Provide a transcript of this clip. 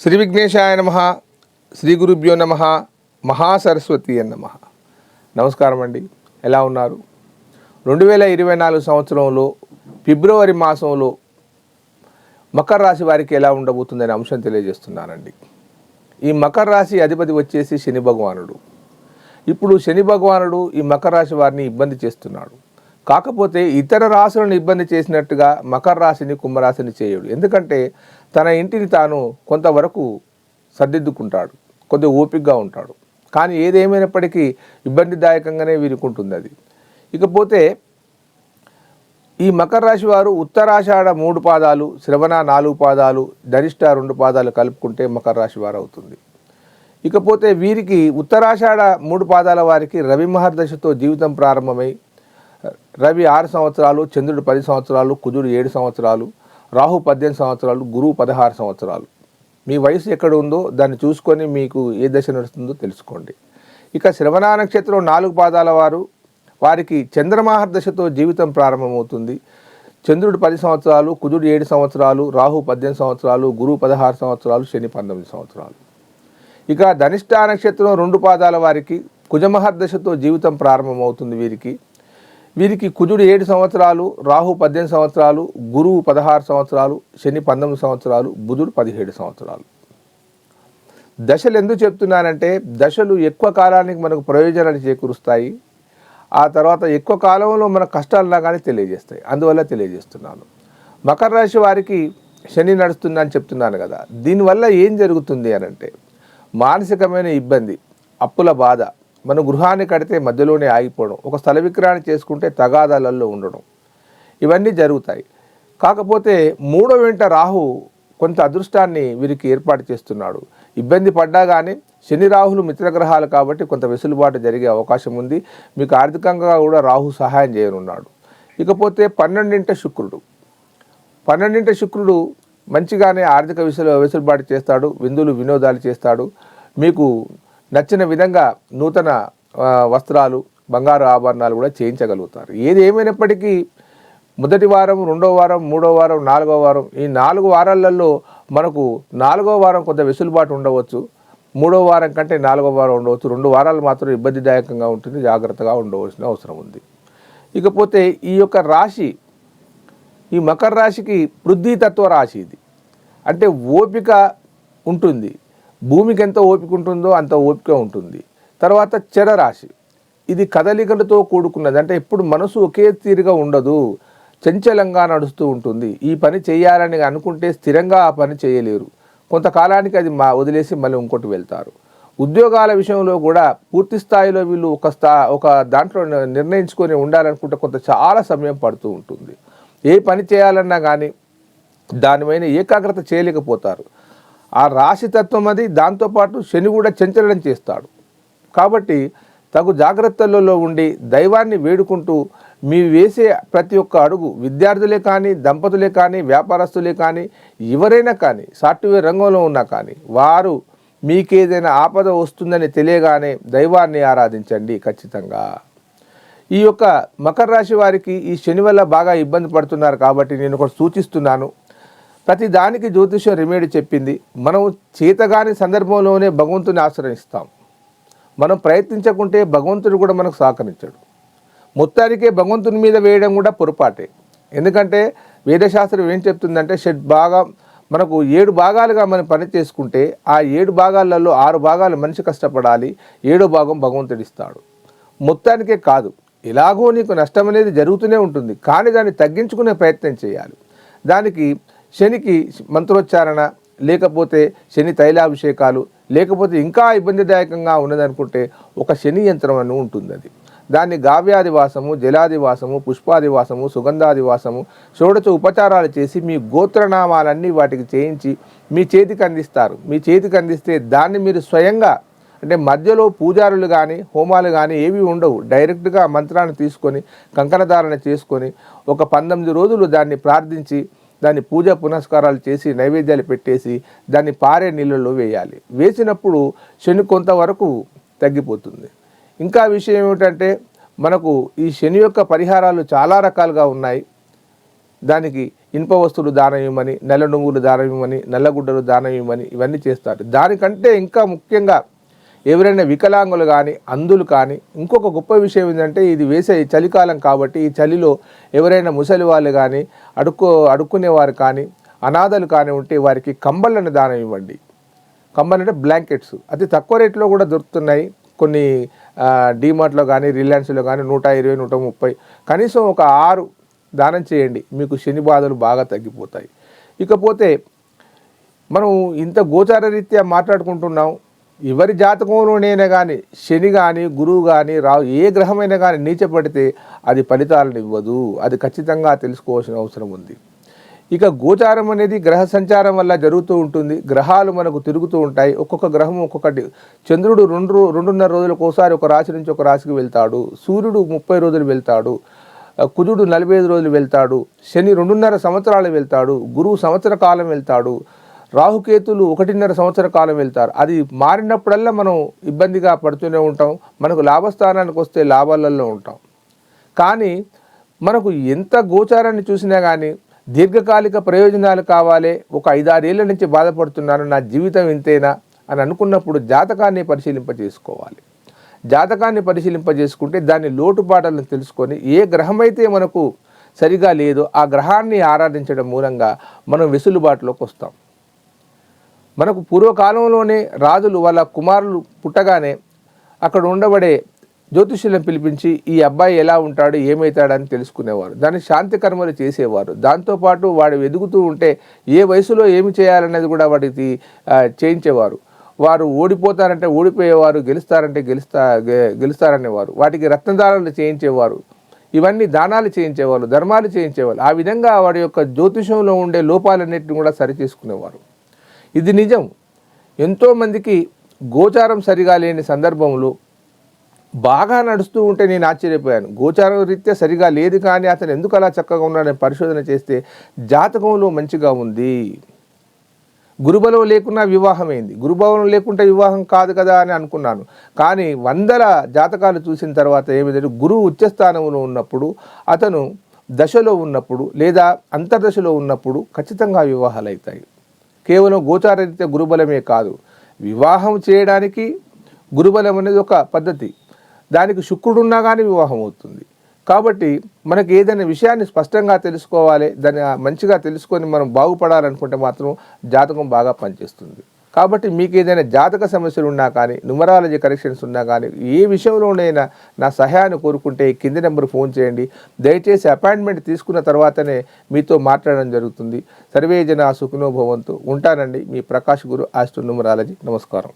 శ్రీ విఘ్నేశాయ నమ శ్రీ గురుభ్యో నమ మహాసరస్వతి నమ నమస్కారం అండి. ఎలా ఉన్నారు? రెండు వేల ఇరవై నాలుగు సంవత్సరంలో ఫిబ్రవరి మాసంలో మకర రాశి వారికి ఎలా ఉండబోతుందనే అంశం తెలియజేస్తున్నానండి. ఈ మకర రాశి అధిపతి వచ్చేసి శని భగవానుడు. ఇప్పుడు శని భగవానుడు ఈ మకర రాశి వారిని ఇబ్బంది చేస్తున్నాడు. కాకపోతే ఇతర రాశులను ఇబ్బంది చేసినట్టుగా మకర రాశిని కుంభరాశిని చేయడు. ఎందుకంటే తన ఇంటిని తాను కొంతవరకు సర్దిద్దుకుంటాడు కొద్దిగా ఓపికగా ఉంటాడు. కానీ ఏదేమైనప్పటికీ ఇబ్బందిదాయకంగానే వీరుకుంటుంది అది. ఇకపోతే ఈ మకర రాశి వారు ఉత్తరాషాఢ మూడు పాదాలు శ్రవణ నాలుగు పాదాలు ధనిష్ట రెండు పాదాలు కలుపుకుంటే మకర రాశి వారు అవుతుంది. ఇకపోతే వీరికి ఉత్తరాషాఢ మూడు పాదాల వారికి రవి మహర్దశతో జీవితం ప్రారంభమై రవి ఆరు సంవత్సరాలు చంద్రుడు పది సంవత్సరాలు కుజుడు ఏడు సంవత్సరాలు రాహు పద్దెనిమిది సంవత్సరాలు గురువు పదహారు సంవత్సరాలు. మీ వయసు ఎక్కడ ఉందో దాన్ని చూసుకొని మీకు ఏ దశ నడుస్తుందో తెలుసుకోండి. ఇక శ్రవణ నక్షత్రం నాలుగు పాదాల వారు. వారికి చంద్రమహర్దశతో జీవితం ప్రారంభమవుతుంది. చంద్రుడు పది సంవత్సరాలు కుజుడు ఏడు సంవత్సరాలు రాహు పద్దెనిమిది సంవత్సరాలు గురువు పదహారు సంవత్సరాలు శని పంతొమ్మిది సంవత్సరాలు. ఇక ధనిష్ట నక్షత్రం రెండు పాదాల వారికి. కుజమహర్దశతో జీవితం ప్రారంభమవుతుంది వీరికి. వీరికి కుజుడు ఏడు సంవత్సరాలు రాహు పద్దెనిమిది సంవత్సరాలు గురువు పదహారు సంవత్సరాలు శని పంతొమ్మిది సంవత్సరాలు బుధుడు పదిహేడు సంవత్సరాలు. దశలు ఎందుకు చెప్తున్నానంటే దశలు ఎక్కువ కాలానికి మనకు ప్రయోజనాలు చేకూరుస్తాయి. ఆ తర్వాత ఎక్కువ కాలంలో మన కష్టాలు కానీ తెలియజేస్తాయి. అందువల్ల తెలియజేస్తున్నాను. మకర రాశి వారికి శని నడుస్తుందని చెప్తున్నాను కదా దీనివల్ల ఏం జరుగుతుంది అని అంటే మానసికమైన ఇబ్బంది అప్పుల బాధ మనం గృహాన్ని కడితే మధ్యలోనే ఆగిపోవడం ఒక స్థల విక్రయాన్ని చేసుకుంటే తగాదాలలో ఉండడం. ఇవన్నీ జరుగుతాయి. కాకపోతే మూడో వెంట రాహు కొంత అదృష్టాన్ని వీరికి ఏర్పాటు చేస్తున్నాడు. ఇబ్బంది పడ్డా కానీ శని రాహులు మిత్రగ్రహాలు కాబట్టి కొంత వెసులుబాటు జరిగే అవకాశం ఉంది. మీకు ఆర్థికంగా కూడా రాహు సహాయం చేయనున్నాడు. ఇకపోతే పన్నెండింట శుక్రుడు. పన్నెండింట శుక్రుడు మంచిగానే ఆర్థిక విషయంలో వెసులుబాటు చేస్తాడు విందులు వినోదాలు చేస్తాడు. మీకు నచ్చిన విధంగా నూతన వస్త్రాలు బంగారు ఆభరణాలు కూడా చేయించగలుగుతారు. ఏది ఏమైనప్పటికీ మొదటి వారం రెండో వారం మూడో వారం నాలుగో వారం ఈ నాలుగు వారాలలో మనకు నాలుగో వారం కొంత వెసులుబాటు ఉండవచ్చు. మూడో వారం కంటే నాలుగో వారం ఉండవచ్చు. రెండు వారాలు మాత్రం ఇబ్బందిదాయకంగా ఉంటుంది జాగ్రత్తగా ఉండవలసిన అవసరం ఉంది. ఇకపోతే ఈ యొక్క రాశి ఈ మకర రాశికి వృద్ధితత్వ రాశి ఇది. అంటే ఓపిక ఉంటుంది. భూమికి ఎంత ఓపిక ఉంటుందో అంత ఓపిక ఉంటుంది. తర్వాత చెర రాశి ఇది కదలికలతో కూడుకున్నది. అంటే ఎప్పుడు మనసు ఒకే తీరుగా ఉండదు. చంచలంగా నడుస్తూ ఉంటుంది. ఈ పని చేయాలని అనుకుంటే స్థిరంగా ఆ పని చేయలేరు. కొంతకాలానికి అది మా వదిలేసి మళ్ళీ ఇంకోటి వెళ్తారు. ఉద్యోగాల విషయంలో కూడా పూర్తి స్థాయిలో వీళ్ళు ఒక స్థా ఒక దాంట్లో నిర్ణయించుకొని ఉండాలనుకుంటే కొంత చాలా సమయం పడుతూ ఉంటుంది. ఏ పని చేయాలన్నా కానీ దానిపైన ఏకాగ్రత చేయలేకపోతారు. ఆ రాశి తత్వం అది. దాంతోపాటు శని కూడా చంచలనం చేస్తాడు. కాబట్టి తగు జాగ్రత్తలలో ఉండి దైవాన్ని వేడుకుంటూ మీ వేసే ప్రతి ఒక్క అడుగు విద్యార్థులే కానీ దంపతులే కానీ వ్యాపారస్తులే కానీ ఎవరైనా కానీ సాఫ్ట్వేర్ రంగంలో ఉన్నా కానీ వారు మీకేదైనా ఆపద వస్తుందని తెలియగానే దైవాన్ని ఆరాధించండి ఖచ్చితంగా. ఈ యొక్క మకర రాశి వారికి ఈ శని వల్ల బాగా ఇబ్బంది పడుతున్నారు కాబట్టి నేను ఒకటి సూచిస్తున్నాను. ప్రతి దానికి జ్యోతిష్యం రెమెడీ చెప్పింది. మనం చేతగాని సందర్భంలోనే భగవంతుని ఆశ్రయిస్తాం. మనం ప్రయత్నించకుంటే భగవంతుడు కూడా మనకు సహకరించడు. మొత్తానికే భగవంతుని మీద వేయడం కూడా పొరపాటే. ఎందుకంటే వేదశాస్త్రం ఏం చెప్తుందంటే షడ్ భాగం మనకు ఏడు భాగాలుగా మనం పని చేసుకుంటే ఆ ఏడు భాగాలలో ఆరు భాగాలు మనిషి కష్టపడాలి ఏడో భాగం భగవంతుడు ఇస్తాడు. మొత్తానికే కాదు ఎలాగో నీకు నష్టం అనేది జరుగుతూనే ఉంటుంది కానీ దాన్ని తగ్గించుకునే ప్రయత్నం చేయాలి. దానికి శనికి మంత్రోచ్చారణ లేకపోతే శని తైలాభిషేకాలు లేకపోతే ఇంకా ఇబ్బందిదాయకంగా ఉన్నదనుకుంటే ఒక శని యంత్రం అని ఉంటుంది అది దాన్ని గావ్యాదివాసము జలాదివాసము పుష్పాదివాసము సుగంధాదివాసము షోడచ ఉపచారాలు చేసి మీ గోత్రనామాలన్నీ వాటికి చేయించి మీ చేతికి అందిస్తారు. మీ చేతికి అందిస్తే దాన్ని మీరు స్వయంగా అంటే మధ్యలో పూజారులు కానీ హోమాలు కానీ ఏవి ఉండవు. డైరెక్ట్గా మంత్రాన్ని తీసుకొని కంకణధారణ చేసుకొని ఒక పంతొమ్మిది రోజులు దాన్ని ప్రార్థించి దాన్ని పూజ పునస్కారాలు చేసి నైవేద్యాలు పెట్టేసి దాన్ని పారే నీళ్ళలో వేయాలి. వేసినప్పుడు శని కొంతవరకు తగ్గిపోతుంది. ఇంకా విషయం ఏమిటంటే మనకు ఈ శని యొక్క పరిహారాలు చాలా రకాలుగా ఉన్నాయి. దానికి ఇనుప వస్తువులు దానం ఇవ్వమని నల్ల నువ్వులు దానం ఇవ్వమని నల్లగుడ్డలు దానం ఇవ్వమని ఇవన్నీ చేస్తారు. దానికంటే ఇంకా ముఖ్యంగా ఎవరైనా వికలాంగులు కానీ అందులు కానీ ఇంకొక గొప్ప విషయం ఏంటంటే ఇది వేసే చలికాలం కాబట్టి ఈ చలిలో ఎవరైనా ముసలి వాళ్ళు కానీ అడుక్కో అడుక్కునేవారు కానీ అనాథలు కానీ ఉంటే వారికి కంబళ్ళను దానం ఇవ్వండి. కంబల్ అంటే బ్లాంకెట్స్ అతి తక్కువ రేట్లో కూడా దొరుకుతున్నాయి. కొన్ని డీమార్ట్లో కానీ రిలయన్స్లో కానీ నూట ఇరవై నూట ముప్పై. కనీసం ఒక ఆరు దానం చేయండి. మీకు శని బాధలు బాగా తగ్గిపోతాయి. ఇకపోతే మనం ఇంత గోచార రీత్యా మాట్లాడుకుంటున్నాం. ఎవరి జాతకంలోనైనా కానీ శని కానీ గురువు కానీ రావు ఏ గ్రహమైనా కానీ నీచపడితే అది ఫలితాలను ఇవ్వదు. అది ఖచ్చితంగా తెలుసుకోవాల్సిన అవసరం ఉంది. ఇక గోచారం అనేది గ్రహ సంచారం వల్ల జరుగుతూ ఉంటుంది. గ్రహాలు మనకు తిరుగుతూ ఉంటాయి. ఒక్కొక్క గ్రహం ఒక్కొక్కటి. చంద్రుడు రెండు రెండున్నర రోజులకు ఒకసారి ఒక రాశి నుంచి ఒక రాశికి వెళ్తాడు. సూర్యుడు ముప్పై రోజులు వెళ్తాడు. కుజుడు నలభై ఐదు రోజులు వెళ్తాడు. శని రెండున్నర సంవత్సరాలు వెళ్తాడు. గురువు సంవత్సర కాలం వెళ్తాడు. రాహుకేతులు ఒకటిన్నర సంవత్సర కాలం వెళ్తారు. అది మారినప్పుడల్లా మనం ఇబ్బందిగా పడుతూనే ఉంటాం. మనకు లాభస్థానానికి వస్తే లాభాలలో ఉంటాం. కానీ మనకు ఎంత గోచారాన్ని చూసినా కానీ దీర్ఘకాలిక ప్రయోజనాలు కావాలి ఒక ఐదారేళ్ళ నుంచి బాధపడుతున్నాను నా జీవితం ఇంతేనా అని అనుకున్నప్పుడు జాతకాన్ని పరిశీలింప చేసుకోవాలి. జాతకాన్ని పరిశీలింపజేసుకుంటే దాని లోటుపాటలను తెలుసుకొని ఏ గ్రహమైతే మనకు సరిగా లేదో ఆ గ్రహాన్ని ఆరాధించడం మూలంగా మనం వెసులుబాటులోకి వస్తాం. మనకు పూర్వకాలంలోనే రాజులు వాళ్ళ కుమారులు పుట్టగానే అక్కడ ఉండబడే జ్యోతిష్యులను పిలిపించి ఈ అబ్బాయి ఎలా ఉంటాడు ఏమవుతాడని తెలుసుకునేవారు. దాన్ని శాంతి కర్మలు చేసేవారు. దాంతోపాటు వాడు ఎదుగుతూ ఉంటే ఏ వయసులో ఏమి చేయాలనేది కూడా వాడికి చేయించేవారు. వారు ఓడిపోతారంటే ఓడిపోయేవారు గెలుస్తారంటే గెలుస్తా గెలుస్తారనేవారు. వాటికి రత్నదానాలు చేయించేవారు. ఇవన్నీ దానాలు చేయించేవాళ్ళు ధర్మాలు చేయించేవాళ్ళు ఆ విధంగా వాడి యొక్క జ్యోతిషంలో ఉండే లోపాలన్నింటిని కూడా సరిచేసుకునేవారు. ఇది నిజం. ఎంతోమందికి గోచారం సరిగా లేని సందర్భంలో బాగా నడుస్తూ ఉంటే నేను ఆశ్చర్యపోయాను. గోచారం రీత్యా సరిగా లేదు కానీ అతను ఎందుకు అలా చక్కగా ఉన్నాడని పరిశోధన చేస్తే జాతకంలో మంచిగా ఉంది. గురుబలం లేకున్నా వివాహమైంది. గురుబలం లేకుంటే వివాహం కాదు కదా అని అనుకున్నాను. కానీ వందల జాతకాలు చూసిన తర్వాత ఏమిటంటే గురువు ఉచ్చస్థానంలో ఉన్నప్పుడు అతను దశలో ఉన్నప్పుడు లేదా అంతర్దశలో ఉన్నప్పుడు ఖచ్చితంగా వివాహాలు అవుతాయి. కేవలం గోచారరీత్యా గురుబలమే కాదు. వివాహం చేయడానికి గురుబలం అనేది ఒక పద్ధతి. దానికి శుక్రుడు ఉన్నా కానీ వివాహం అవుతుంది. కాబట్టి మనకి ఏదైనా విషయాన్ని స్పష్టంగా తెలుసుకోవాలి దాన్ని మంచిగా తెలుసుకొని మనం బాగుపడాలనుకుంటే మాత్రం జాతకం బాగా పనిచేస్తుంది. కాబట్టి మీకు ఏదైనా జాతక సమస్యలు ఉన్నా కానీ న్యూమరాలజీ కరెక్షన్స్ ఉన్నా కానీ ఏ విషయంలోనైనా నా సహాయాన్ని కోరుకుంటే కింది నెంబర్ ఫోన్ చేయండి. దయచేసి అపాయింట్మెంట్ తీసుకున్న తర్వాతనే మీతో మాట్లాడడం జరుగుతుంది. సర్వే జన ఉంటానండి మీ ప్రకాష్ గురు ఆస్ట్రో న్యూమరాలజీ నమస్కారం.